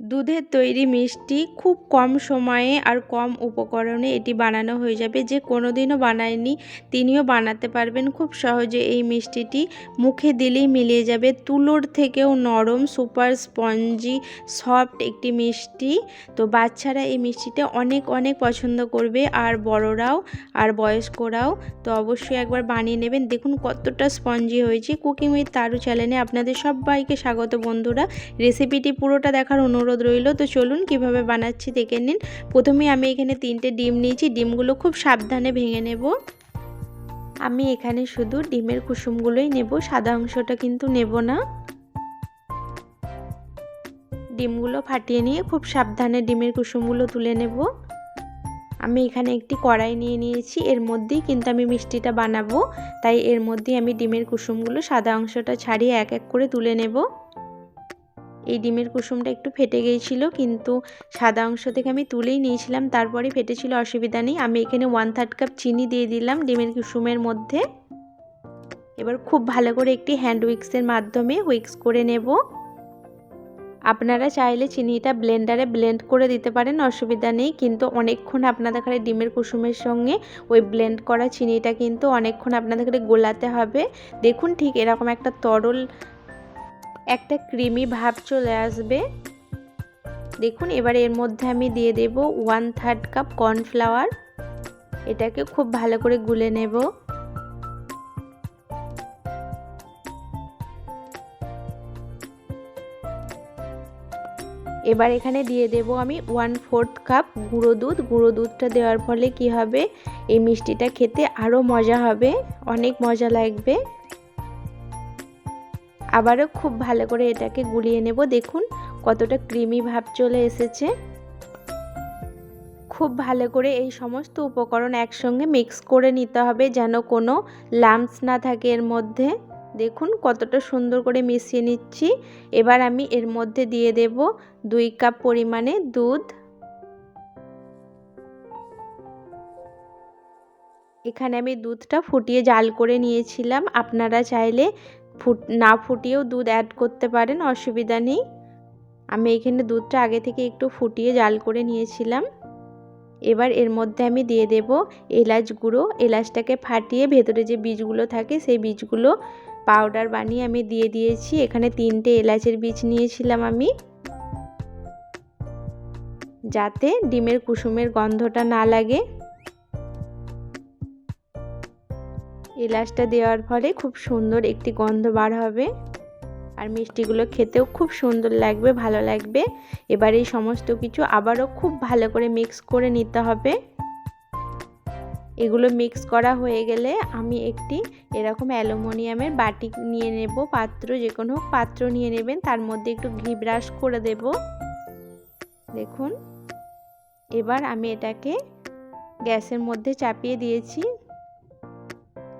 দুধের তৈরি মিষ্টি খুব কম সময়ে আর কম উপকরণে এটি বানানো হয়ে যাবে। যে কোনো দিনও বানায়নি, তিনিও বানাতে পারবেন। খুব সহজে এই মিষ্টিটি মুখে দিলেই মিলিয়ে যাবে। তুলোর থেকেও নরম, সুপার স্পঞ্জি, সফট একটি মিষ্টি। তো বাচ্চারা এই মিষ্টিটা অনেক অনেক পছন্দ করবে। আর বড়রাও, আর বয়স্করাও। তো অবশ্যই একবার বানিয়ে নেবেন। দেখুন কতটা স্পঞ্জি হয়েছে। কুকিং উইথ তারু চ্যানেলে আপনাদের সবাইকে স্বাগত বন্ধুরা। রেসিপিটি পুরোটা দেখার অনুরোধ রইল। তো চলুন কীভাবে বানাচ্ছি দেখে নিন। প্রথমে আমি এখানে তিনটে ডিম নিয়েছি। ডিমগুলো খুব সাবধানে ভেঙে নেব। আমি এখানে শুধু ডিমের কুসুমগুলোই নেব। সাদা অংশটা কিন্তু নেব না। ডিমগুলো ফাটিয়ে নিয়ে খুব সাবধানে ডিমের কুসুমগুলো তুলে নেব। আমি এখানে একটি কড়াই নিয়ে নিয়েছি। এর মধ্যেই কিন্তু আমি মিষ্টিটা বানাবো। তাই এর মধ্যেই আমি ডিমের কুসুমগুলো সাদা অংশটা ছাড়িয়ে এক এক করে তুলে নেব। এই ডিমের কুসুমটা একটু ফেটে গিয়েছিল, কিন্তু সাদা অংশ থেকে আমি তুলেই নিয়েছিলাম তারপরে ফেটেছিল, অসুবিধা নেই। আমি এখানে ওয়ান থার্ড কাপ চিনি দিয়ে দিলাম ডিমের কুসুমের মধ্যে। এবার খুব ভালো করে একটি হ্যান্ড উইক্সের মাধ্যমে উইক্স করে নেব। আপনারা চাইলে চিনিটা ব্লেন্ডারে ব্লেন্ড করে দিতে পারেন, অসুবিধা নেই, কিন্তু অনেকক্ষণ আপনাদের ঘরে ডিমের কুসুমের সঙ্গে ওই ব্লেন্ড করা চিনিটা কিন্তু অনেকক্ষণ আপনাদের ঘরে গোলাতে হবে। দেখুন ঠিক এরকম একটা তরল একটা ক্রিমি ভাব চলে আসবে। দেখুন, এবার এর মধ্যে আমি দিয়ে দেব ওয়ান থার্ড কাপ কর্নফ্লাওয়ার এটাকে খুব ভালো করে গুলে নেব। এবার এখানে দিয়ে দেব আমি ওয়ান ফোর্থ কাপ গুঁড়ো দুধ। গুঁড়ো দুধটা দেওয়ার ফলে কি হবে? এই মিষ্টিটা খেতে আরও মজা হবে। অনেক মজা লাগবে। আবারও খুব ভালো করে এটাকে গুলিয়ে নেব। দেখুন কতটা ক্রিমি ভাব চলে এসেছে। খুব ভালো করে এই সমস্ত উপকরণ একসঙ্গে মিক্স করে নিতে হবে যেন কোনো লাম্পস না থাকে এর মধ্যে। দেখুন কতটা সুন্দর করে মিশিয়ে নিচ্ছি। এবার আমি এর মধ্যে দিয়ে দেব দুই কাপ পরিমাণে দুধ। এখানে আমি দুধটা ফুটিয়ে জাল করে নিয়েছিলাম। আপনারা চাইলে ফুট, না ফুটিয়েও দুধ অ্যাড করতে পারেন, অসুবিধা নেই। আমি এখানে দুধটা আগে থেকে একটু ফুটিয়ে জাল করে নিয়েছিলাম। এবার এর মধ্যে আমি দিয়ে দেব এলাচ গুঁড়ো। এলাচটাকে ফাটিয়ে ভেতরে যে বীজগুলো থাকে, সেই বীজগুলো পাউডার বানিয়ে আমি দিয়ে দিয়েছি। এখানে তিনটে এলাচের বীজ নিয়েছিলাম আমি। যাতে ডিমের কুসুমের গন্ধটা না লাগে। এলাচটা দেওয়ার ফলে খুব সুন্দর একটি গন্ধ বার হবে। আর মিষ্টিগুলো খেতেও খুব সুন্দর লাগবে, ভালো লাগবে। এবার এই সমস্ত কিছু আবারও খুব ভালো করে মিক্স করে নিতে হবে। এগুলো মিক্স করা হয়ে গেলে আমি একটি এরকম অ্যালুমিনিয়ামের বাটি নিয়ে নেব। পাত্র, যে কোনো পাত্র নিয়ে নেবেন, তার মধ্যে একটু ঘি ব্রাশ করে দেব। দেখুন, এবার আমি এটাকে গ্যাসের মধ্যে চাপিয়ে দিয়েছি।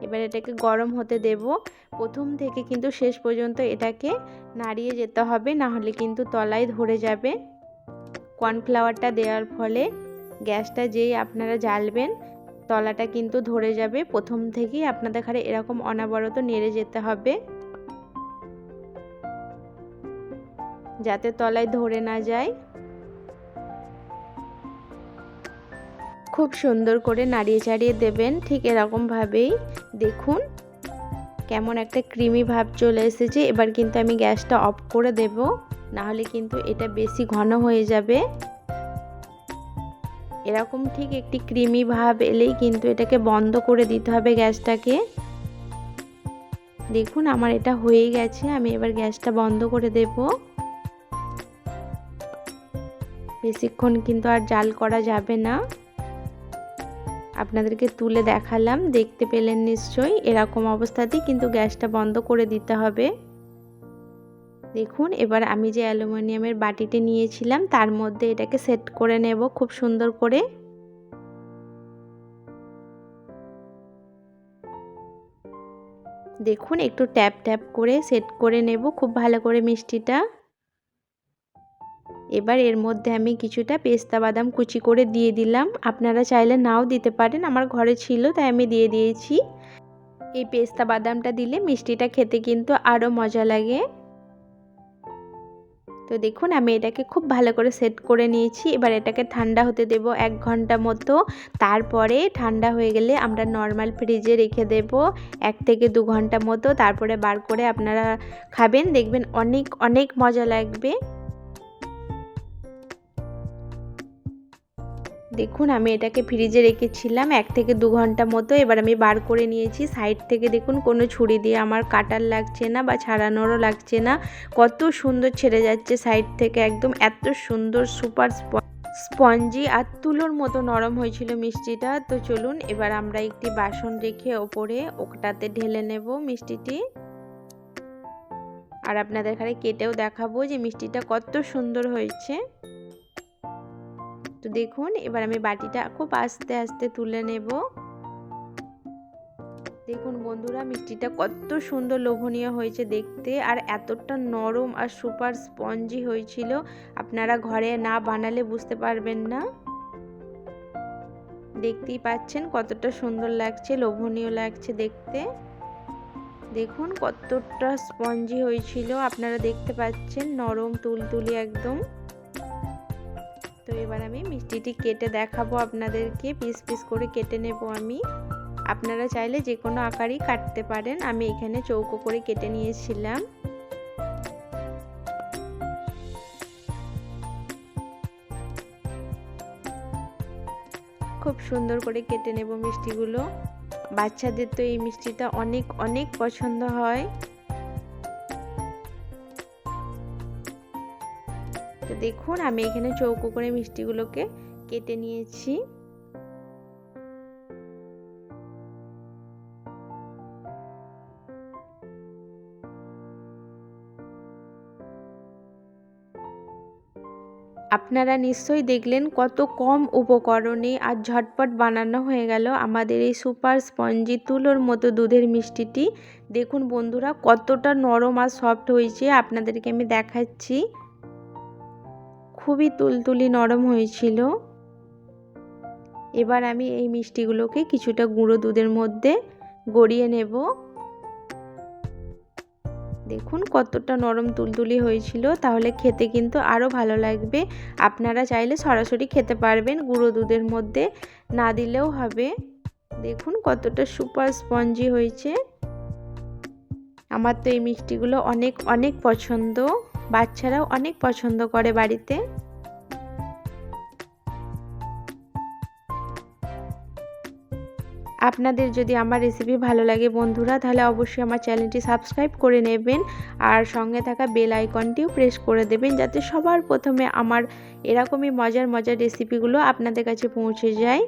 এবার এটাকে গরম হতে দেব। প্রথম থেকে কিন্তু শেষ পর্যন্ত এটাকে নাড়িয়ে যেতে হবে না হলে কিন্তু তলায় ধরে যাবে। কর্নফ্লাওয়ারটা দেওয়ার ফলে গ্যাসটা যেই আপনারা জ্বালবেন, তলাটা কিন্তু ধরে যাবে। প্রথম থেকেই আপনাদের ঘরে এরকম অনাবরত নেড়ে যেতে হবে। যাতে তলায় ধরে না যায়। খুব সুন্দর করে নাড়িয়ে চাড়িয়ে দেবেন, ঠিক এরকমভাবেই। দেখুন, কেমন একটা ক্রিমি ভাব চলে এসেছে। এবার কিন্তু আমি গ্যাসটা অফ করে দেব, নাহলে কিন্তু এটা বেশি ঘন হয়ে যাবে। এরকম ঠিক একটি ক্রিমি ভাব এলেই কিন্তু এটাকে বন্ধ করে দিতে হবে গ্যাসটাকে। দেখুন, আমার এটা হয়ে গেছে, আমি এবার গ্যাসটা বন্ধ করে দেব। বেশিক্ষণ কিন্তু আর জাল করা যাবে না। আপনাদেরকে তুলে দেখালাম, দেখতে পেলেন নিশ্চয়ই, এরকম অবস্থাতেই কিন্তু গ্যাসটা বন্ধ করে দিতে হবে। দেখুন, এবার আমি যে অ্যালুমিনিয়ামের বাটিতে নিয়েছিলাম, তার মধ্যে এটাকে সেট করে নেব খুব সুন্দর করে। দেখুন, একটু ট্যাপ ট্যাপ করে সেট করে নেব, খুব ভালো করে মিষ্টিটা। এবার এর মধ্যে আমি কিছুটা পেস্তা বাদাম কুচি করে দিয়ে দিলাম। আপনারা চাইলে নাও দিতে পারেন, আমার ঘরে ছিল, তাই আমি দিয়ে দিয়েছি। এই পেস্তা বাদামটা দিলে মিষ্টিটা খেতে কিন্তু আরও মজা লাগে। তো দেখুন, আমি এটাকে খুব ভালো করে সেট করে নিয়েছি। এবার এটাকে ঠান্ডা হতে দেব এক ঘণ্টা মতো। তারপরে ঠান্ডা হয়ে গেলে আমরা নর্মাল ফ্রিজে রেখে দেব এক থেকে দু ঘণ্টা মতো। তারপরে বার করে আপনারা খাবেন, দেখবেন অনেক অনেক মজা লাগবে। দেখুন, আমি এটাকে ফ্রিজে রেখেছিলাম এক থেকে দু ঘণ্টা মতো। এবার আমি বার করে নিয়েছি। সাইড থেকে দেখুন, কোনো ছুরি দিয়ে আমার কাটার লাগছে না বা ছাড়ানোরও লাগছে না। কত সুন্দর ছেড়ে যাচ্ছে সাইড থেকে একদম। এত সুন্দর সুপার স্পঞ্জি আর তুলোর মতো নরম হয়েছিল মিষ্টিটা। তো চলুন, এবার আমরা একটি বাসন রেখে ওপরে ওটাতে ঢেলে নেব মিষ্টিটি। আর আপনাদের এখানে কেটেও দেখাবো যে মিষ্টিটা কত সুন্দর হয়েছে। তো দেখুন। এবার আমি বাটিটা খুব আস্তে আস্তে তুলে নেব। দেখুন বন্ধুরা, মিষ্টিটা কত সুন্দর লোভনীয় হয়েছে দেখতে আর এতটা নরম আর সুপার স্পঞ্জি হয়েছিল। আপনারা ঘরে না বানালে বুঝতে পারবেন না। দেখতেই পাচ্ছেন কতটা সুন্দর লাগছে, লোভনীয় লাগছে দেখতে। দেখুন কতটা স্পঞ্জি হয়েছিল, আপনারা দেখতে পাচ্ছেন নরম, তুলতুলি একদম। তো এবার আমি মিষ্টিটি কেটে দেখাবো আপনাদেরকে। পিস পিস করে কেটে নেব আমি। আপনারা চাইলে যে কোনো আকারই কাটতে পারেন। আমি এখানে চৌকো করে কেটে নিয়েছিলাম। খুব সুন্দর করে কেটে নেব মিষ্টিগুলো। বাচ্চাদের তো এই মিষ্টিটা অনেক অনেক পছন্দ হয়। তো দেখুন, আমি এখানে চৌকো করে মিষ্টিগুলোকে কেটে নিয়েছি। আপনারা নিশ্চয়ই দেখলেন কত কম উপকরণে আর ঝটপট বানানো হয়ে গেল আমাদের এই সুপার স্পঞ্জি তুলোর মতো দুধের মিষ্টিটি। দেখুন বন্ধুরা, কতটা নরম আর সফট হয়েছে। আপনাদেরকে আমি দেখাচ্ছি। খুবই তুলতুলি নরম হয়েছিল। এবার আমি এই মিষ্টিগুলোকে কিছুটা গুঁড়ো দুধের মধ্যে গড়িয়ে নেব। দেখুন কতটা নরম তুলতুলি হয়েছিল, তাহলে খেতে কিন্তু আরও ভালো লাগবে। আপনারা চাইলে সরাসরি খেতে পারবেন, গুঁড়ো দুধের মধ্যে না দিলেও হবে। দেখুন কতটা সুপার স্পঞ্জি হয়েছে। আমার তো এই মিষ্টিগুলো অনেক অনেক পছন্দ। বাচ্চারাও অনেক পছন্দ করে বাড়িতে। আপনাদের যদি আমার রেসিপি ভালো লাগে বন্ধুরা, তাহলে অবশ্যই আমার চ্যানেলটি সাবস্ক্রাইব করে নেবেন আর সঙ্গে থাকা বেল আইকনটিও প্রেস করে দেবেন যাতে সবার প্রথমে আমার এরকমই মজার মজার রেসিপিগুলো আপনাদের কাছে পৌঁছে যায়।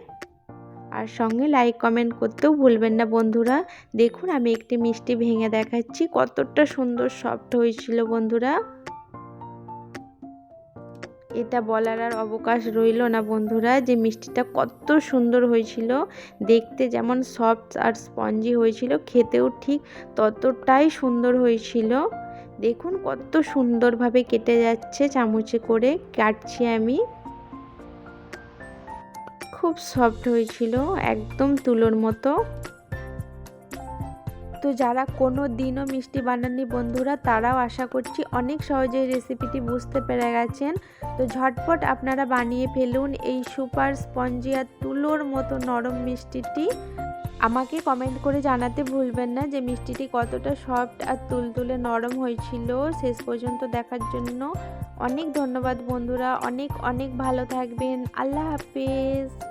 আর সঙ্গে লাইক কমেন্ট করতেও ভুলবেন না বন্ধুরা। দেখুন আমি একটি মিষ্টি ভেঙে দেখাচ্ছি, কতটা সুন্দর সফট হয়েছিল বন্ধুরা। এটা বলার আর অবকাশ রইল না, বন্ধুরা। যে মিষ্টিটা কত সুন্দর হয়েছিল, দেখতে যেমন সফট আর স্পঞ্জি হয়েছিল, খেতেও ঠিক ততটাই সুন্দর হয়েছিল। দেখুন কত সুন্দরভাবে কেটে যাচ্ছে চামচে করে, কাটছি আমি। খুব সফট হয়েছিল, একদম তুলোর মতো। তো যারা কোনো দিনও মিষ্টি বানাননি বন্ধুরা, তারাও আশা করছি অনেক সহজেই রেসিপিটি বুঝতে পেরে গেছেন। তো ঝটপট আপনারা বানিয়ে ফেলুন এই সুপার স্পঞ্জি আর তুলোর মতো নরম মিষ্টিটি। আমাকে কমেন্ট করে জানাতে ভুলবেন না যে মিষ্টিটি কতটা সফট আর তুলতুলে নরম হয়েছিল। শেষ পর্যন্ত দেখার জন্য অনেক ধন্যবাদ বন্ধুরা। অনেক অনেক ভালো থাকবেন। আল্লাহ হাফিজ।